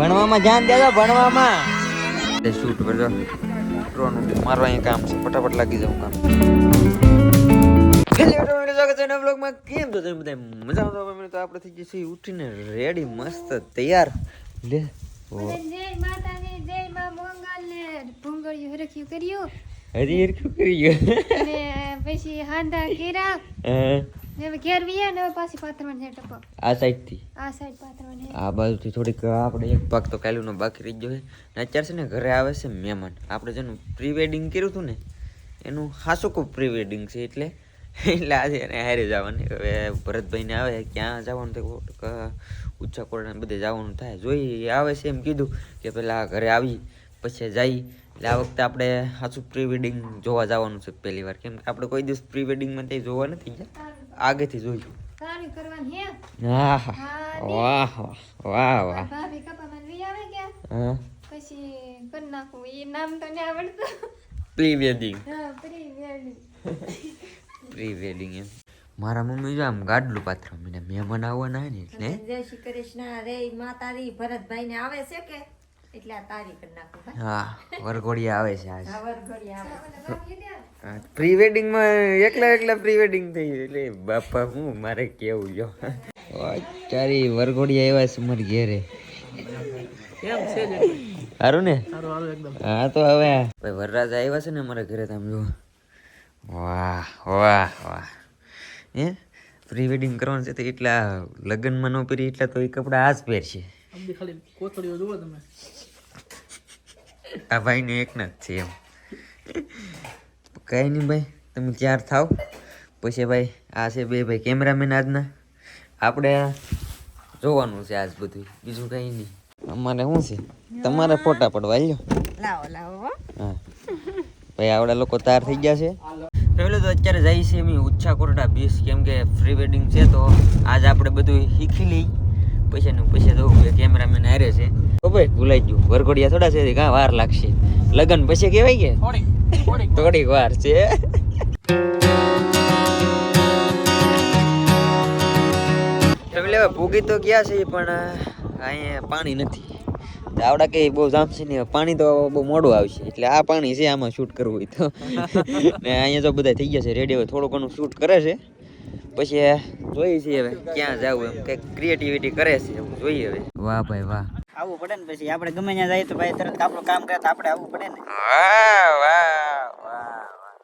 ભણવામાં ધ્યાન દેજો ભણવામાં. શૂટ કરજો. ડ્રોન મારવા અહીંયા કામ છે. ફટાફટ લાગી જાઉં કામ. કેમ છો તમે બધા? મજામાં તો આપણે થઈ જઈએ ઉઠીને રેડી મસ્ત તૈયાર. લે. ઓ જય માતાજી જય માં મોંગલ ને ભૂંગળિયું હરખ્યું કર્યું. હરી કરી ગયો પછી હાંધા ને હવે ઘેર વ્યા ને હવે પાછી પાથરવાનું છે ટપક આ સાઈડથી આ સાઈડ પાથરવાની છે. આ બાજુથી થોડીક આપણે એક ભાગ તો કાલુનો બાકી રહી ગયો છે. ને અત્યારે છે ને ઘરે આવે છે મહેમાન. આપણે જેનું પ્રી વેડિંગ કર્યું હતું ને એનું હાસું ખૂબ પ્રી વેડિંગ છે એટલે એટલે આજે એને હારે જવાની. હવે ભરતભાઈને આવે ક્યાં જવાનું તે ઊંચા કોરડા બધે જવાનું થાય. જોઈ આવે છે એમ કીધું કે પેલા ઘરે આવી પછી જઈ એટલે આ વખતે આપણે સાચું પ્રી વેડિંગ જોવા જવાનું છે પહેલી વાર. કેમ કે આપણે કોઈ દિવસ પ્રી વેડિંગમાં જોવા નથી ગયા. આગેથી જોયું તાળી કરવાની હે? હા વાહ વાહ વાહ વાહ. ભાભી કપામાં વી આવે ગયા હા. પછી કરી નાખું. એ નામ તો ને આવડતું. Pre wedding. હા પ્રી વેડિંગ. પ્રી વેડિંગ એમ. મારા મમ્મી જો આમ ગાડલું પાત્ર મને મહેમાન આવવાના હે ને એટલે. જય શ્રી કૃષ્ણ. રે માતારી ભરતભાઈ ને આવે છે કે? એટલે આ તારી કરી નાખું હા? વરઘોડિયા આવે છે આજ. આ આવે. પ્રી વેડિંગ એકલા એકલા પ્રી વેડિંગ થઈ એટલે બાપા હું મારે કેવું જો. વરઘોડિયા આવ્યા છે મારી ઘેરે. સારું ને હા તો હવે ભાઈ વરરાજ આવ્યા છે ને મારા ઘરે તમે જો વાહ વાહ વાહ. હે? પ્રી વેડિંગ કરવાનું છે તો એટલા લગ્નમાં ન પહેરી એટલા તો એ કપડા આ જ પહેરશે આ ભાઈને એક ના જ છે એમ. કઈ નહીં ભાઈ તમે તૈયાર થાવ? પછી ભાઈ આ છે બે ભાઈ કેમેરામેન આજના. આપણે જોવાનું છે આજ બધું બીજું કઈ નહીં. અમારે શું છે? તમારે ફોટા પડવા આવ્યો લાવો લાવો હા. ભાઈ આવડા લોકો તૈયાર થઈ ગયા છે. પહેલું તો અત્યારે જાય છે એમ ઉચ્છા કોરડા બીચ કેમ કે પ્રી વેડિંગ છે તો આજ આપણે બધું શીખી લઈ. પછી નું પછી જવું કે કેમેરામેન હારે છે. ઓ ભાઈ ભૂલાઈ ગયું. વરઘોડિયા થોડા છે કાં વાર લાગશે. લગન પછી કહેવાય કે? થોડીક વાર. છે. ભૂગી તો ગયા છે પણ અહીંયા પાણી નથી. આવડા કે બહુ જામશે નહીં પાણી તો બહુ મોડું આવશે એટલે આ પાણી છે આમાં શૂટ કરવું હોય તો. ને અહીંયા તો બધા થઈ ગયા છે રેડી હવે થોડું ઘણું શૂટ કરે છે. પછી જોઈએ છીએ હવે ક્યાં જવું એમ કંઈક ક્રિએટિવિટી કરે છે એવું જોઈએ હવે. વાહ ભાઈ વાહ. આવવું પડે ને પછી આપણે ગમે ત્યાં જઈએ તો ભાઈ તરત આપણું કામ કરે તો આપણે આવવું પડે ને. વાહ વાહ વાહ વાહ.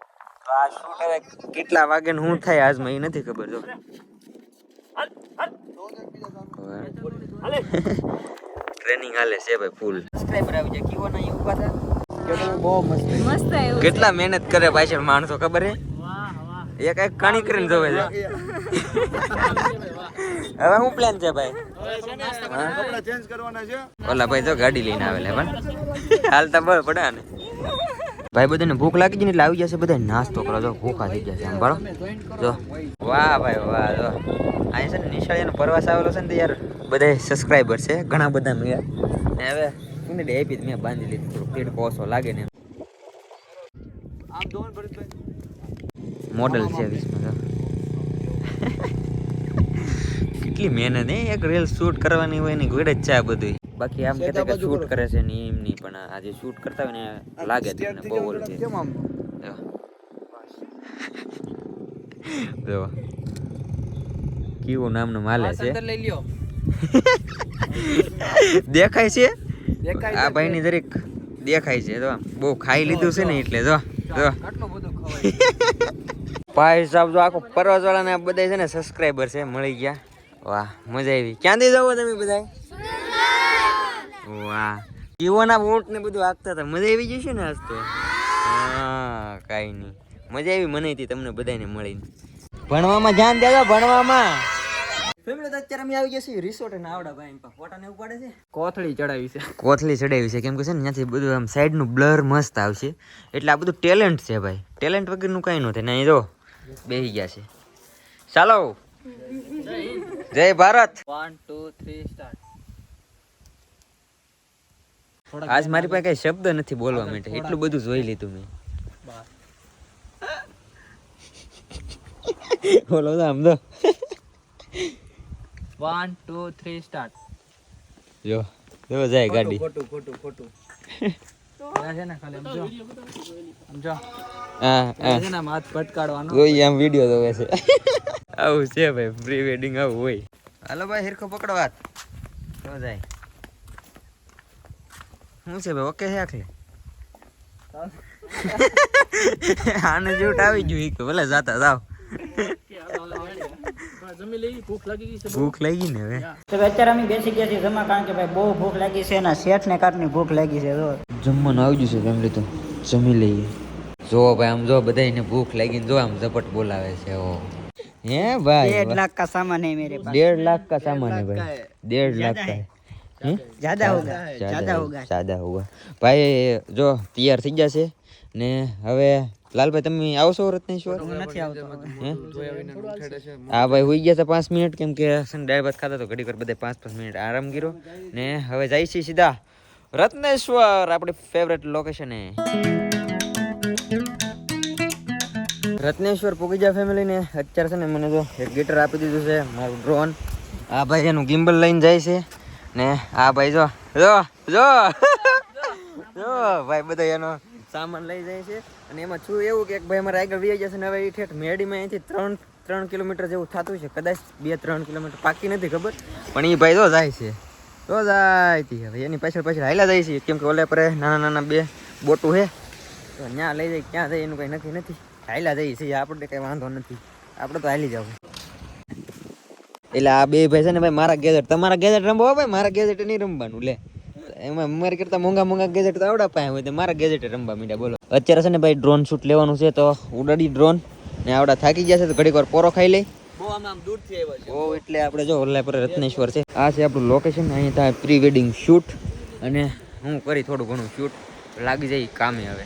તો આ શૂટ હવે કેટલા વાગે ને શું થાય આજમાં એ નથી ખબર જો. ટ્રેનિંગ હાલે છે ભાઈ ફૂલ સબસ્ક્રાઇબર આવી જાય કીવો ના એવું પાછા બહુ મસ્ત મસ્ત કેટલા મહેનત કરે પાછળ માણસો ખબર હે? એક એક કણી કરીને જોવે છે. હવે શું પ્લાન છે ભાઈ? ઓલા ભાઈ તો ગાડી લઈને આવેલા પણ. હાલતા બળ પડે ને ભાઈ બધાને ભૂખ લાગી ગઈ ને એટલે આવી જશે બધા નાસ્તો કરો જો ભૂખા થઈ જશે છે આમ બરો જો. વાહ ભાઈ વાહ જો. અહીં છે ને નિશાળીનો પ્રવાસ આવેલો છે ને યાર બધા સબસ્ક્રાઈબર છે ઘણા બધા મળ્યા. ને હવે એને ડે મેં બાંધી લીધું. થોડું પેટ કોસો લાગે ને એમ. મોડલ છે વીસમાં કેટલી મહેનત એ એક રીલ શૂટ કરવાની હોય ને ગોડે જ છે આ બધું બાકી આમ કહેતા કે શૂટ કરે. છે ને એમ નહીં પણ આ જે શૂટ કરતા હોય ને લાગે તમને બહુ ઓલું છે. જો. જો. કેવું નામનું માલે છે? દેખાય છે? આ ભાઈની દરેક દેખાય છે તો બહુ ખાઈ લીધું છે ને એટલે જો જો. ભાઈ સાહેબ જો આખો પરવાસ વાળાને બધા છે ને સબસ્ક્રાઈબર છે મળી ગયા. વાહ મજા આવી. ક્યાંથી જાવ તમે બધા વાહ. જીવોના વોટ ને બધું આપતા હતા. મજા આવી જશે ને આજ તો? હા કાંઈ નહીં. મજા આવી મને હતી તમને બધાને મળીને. ભણવામાં ધ્યાન દેજો ભણવામાં. ફેમિલી તો અત્યારે અમે આવી ગયા છીએ રિસોર્ટ અને આવડા ભાઈ ફોટા ને ઉપાડે છે? કોથળી ચડાવી છે. કોથળી ચડાવી છે. કેમ કે છે ને ત્યાંથી બધું આમ સાઈડનું બ્લર મસ્ત આવશે. એટલે આ બધું ટેલેન્ટ છે ભાઈ. ટેલેન્ટ વગરનું કાંઈ ન થાય. નહીં જો. બેસી ગયા છે. ચાલો. જય Bharat. One two three start આજ મારી પાસે કઈ શબ્દ નથી બોલવા માટે. એટલું બધું જોઈ લીધું મેં. બોલો તો આમ તો. વન ટુ થ્રી સ્ટાર્ટ જો જો જાય ગાડી. ખોટું ખોટું ખોટું. આ છે ને ખાલી સમજો સમજો હા હા. છે ને આમ હાથ પટકાડવાનો. કોઈ આમ વીડિયો જોવે છે. આવું છે ભાઈ પ્રી વેડિંગ આવું હોય. હાલો ભાઈ હિરખો પકડો વાત તો જાય. શું છે ભાઈ ઓકે છે આખલે આને જૂટ આવી ગયું કે ભલે જાતા જાવ ભૂખ લાગી ભૂખ લાગી ને હવે. તો અત્યારે અમે બેસી ગયા છીએ જમા કારણ કે ભાઈ બહુ ભૂખ લાગી છે અને શેઠ ને કાટની ભૂખ લાગી છે જો. જમવાનું આવી ગયું છે ફેમિલી તો જમી લઈએ જો ભાઈ આમ જો બધાને ભૂખ લાગી ને જો આમ ઝપટ બોલાવે છે ઓ હે ભાઈ डेढ़ लाख का सामान है मेरे पास डेढ़ लाख का सामान है भाई डेढ़ लाख का है हैं? ज्यादा होगा ज्यादा होगा સાદા હોગા ભાઈ જો તૈયાર થઈ જશે ને હવે લાલભાઈ તમે આવશો રત્નેશ્વર હું નથી આવતો હે? હા ભાઈ હોઈ ગયા હતા પાંચ મિનિટ કેમ કે છે ને દાળ ભાત ખાતા તો ઘડી વાર બધા પાંચ પાંચ મિનિટ આરામ કર્યો ને હવે જાય છે સીધા રત્નેશ્વર, આપણી ફેવરેટ લોકેશન હે રત્નેશ્વર ફેમિલી ને અત્યારે છે ને મને જો એક ગીટર આપી દીધું છે, મારું ડ્રોન આ ભાઈ એનું ગિમ્બલ લઈને જાય છે. ને આ ભાઈ જો જો જો. જો, ભાઈ બધા એનો સામાન લઈ જાય છે. અને એમાં છું એવું કે એક ભાઈ અમારે આગળ વી જશે ને હવે એ ઠેઠ મેડીમાં અહીંથી ત્રણ ત્રણ કિલોમીટર જેવું થતું છે. કદાચ બે, ત્રણ કિલોમીટર. પાકી નથી ખબર. પણ એ ભાઈ તો જાય છે. તો જાય તી. હવે એની પાછળ પાછળ હાલ્યા જાય છે. કેમ કે ઓલે પર નાના નાના બે બોટું છે. તો ત્યાં લઈ જાય, ક્યાં જાય એનું કંઈ નક્કી નથી. હાલ્યા જઈએ છીએ આપણે કંઈ વાંધો નથી. આપણે તો હાલી જવું. એટલે આ બે ભાઈ છે ને ભાઈ, મારા ગેજેટ તમારા ગેજેટ રમવો ભાઈ? મારા ગેજેટ નહીં રમવાનું, લે. એમાં મારી કરતા મોંઘા મોંઘા ગેજેટ તો આવડા પાસે હોય, તો મારા ગેજેટ રમવા મીડા બોલો. અત્યારે છે ને ભાઈ ડ્રોન શૂટ લેવાનું છે, તો ઉડાડી ડ્રોન ને આવડા થાકી ગયા છે, તો ઘડીક વાર પોરો ખાઈ લઈ. બહુ આમ આમ દૂરથી છે. ઓ એટલે આપણે જો ઓલાપરે રત્નેશ્વર છે. આ છે આપણું લોકેશન અહીં પ્રી વેડિંગ શૂટ અને હું કરી થોડું ઘણું શૂટ લાગી જાય કામે હવે.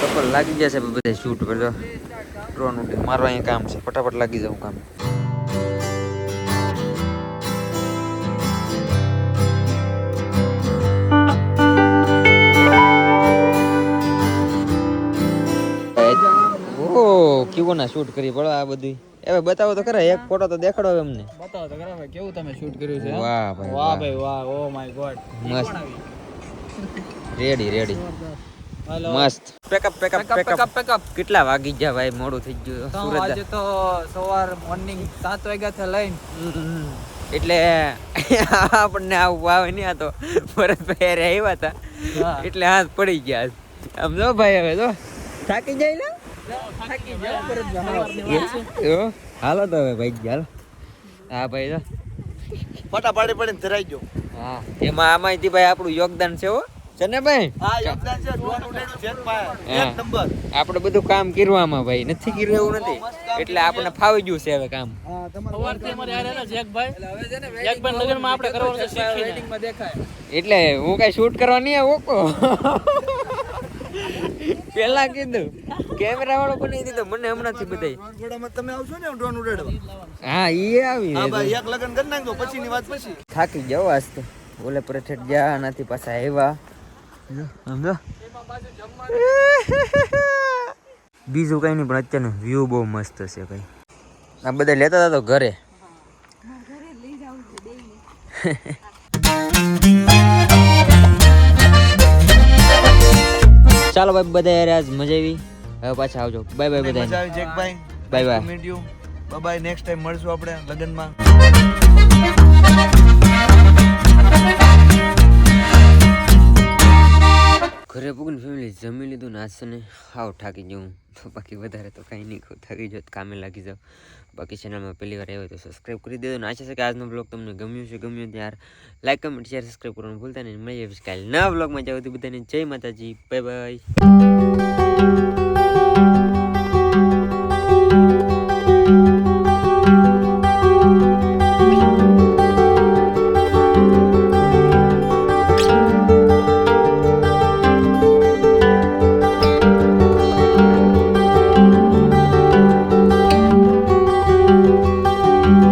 કપલ લાગી જશે બધા શૂટ જો. ડ્રોન અહીંયા કામ છે. ફટાફટ લાગી જાઉં કામ. કેવો ના શૂટ કરી પડો આ બધું? હવે બતાવો તો ખરા એક ફોટો તો દેખાડો હવે અમને. બતાવો તો ખરા ભાઈ કેવું તમે શૂટ કર્યું છે વાહ ભાઈ વાહ ભાઈ વાહ ઓ માય ગોડ મસ્ત. રેડી રેડી મસ્ત. Pack up pack up pack up pack up કેટલા વાગી ગયા ભાઈ મોડું થઈ ગયું. સુરત આજે તો સવાર મોર્નિંગ સાત વાગ્યાથી લઈને. હમ. એટલે આપણને આવું ભાવે નહીં આ તો. ભરતભાઈ આવ્યા હતા. એટલે હાથ પડી ગયા. આમ જો ભાઈ હવે તો થાકી જાય ને? હાલો તો હવે ભાઈ હાલો. હા ભાઈ જો. ફટા પાડી પડીને ધરાઈ ગયો. હા એમાં આમાંથી ભાઈ આપણું યોગદાન છે હો. છે ને ભાઈ? હા યોગદાન છે. ડ્રોન ઉડાડ્યું છે ભાઈ. એક નંબર. આપણે બધું કામ કરવામાં ભાઈ નથી કર્યું એવું નથી. એટલે આપણને ફાવી ગયું છે હવે કામ. આપણે એટલે હું કઈ શૂટ કરવા નહીં આવું? પેલા કીધું. કેમેરા વાળો બનાવી દીધો? મને હમણાંથી બધાય. તમે આવશો ને ડ્રોન ઉડાડવા હા એ આવી હા ભાઈ એક લગન કરી નાખજો પછીની વાત પછી. થાકી જાવ આજ તો. ઓલે ગયા નથી પાછા આવ્યા. સમજો? બીજું કઈ નહીં પણ અત્યારનો વ્યૂ બહુ મસ્ત છે ભાઈ. આ બધા લેતા હતા તો ઘરે? ચાલો ભાઈ બધા યાર આજ મજા આવી. હવે પાછા આવજો. બાય બાય મજા બધા આવી જેકભાઈ. Bye bye. Meet you bye next time મળશું આપણે લગ્નમાં. ઘરે પૂગન ફેમિલી જમી લીધું ને આજ ને હાવ થાકી જવું તો બાકી વધારે તો કાંઈ નહીં કહું. થાકી જાવ કામે લાગી જાવ બાકી ચેનલમાં પહેલી વાર આવ્યો તો સબસ્ક્રાઈબ કરી દેજો. ને આશા છે કે આજનો બ્લોગ તમને ગમ્યું છે ગમ્યું ત્યાર લાઈક કમેન્ટ શેર સબસ્ક્રાઈબ કરવાનું ભૂલતા નહીં. મળી આવીશ કાલે નવા બ્લોગમાં જાવ બધાને જય માતાજી. Bye bye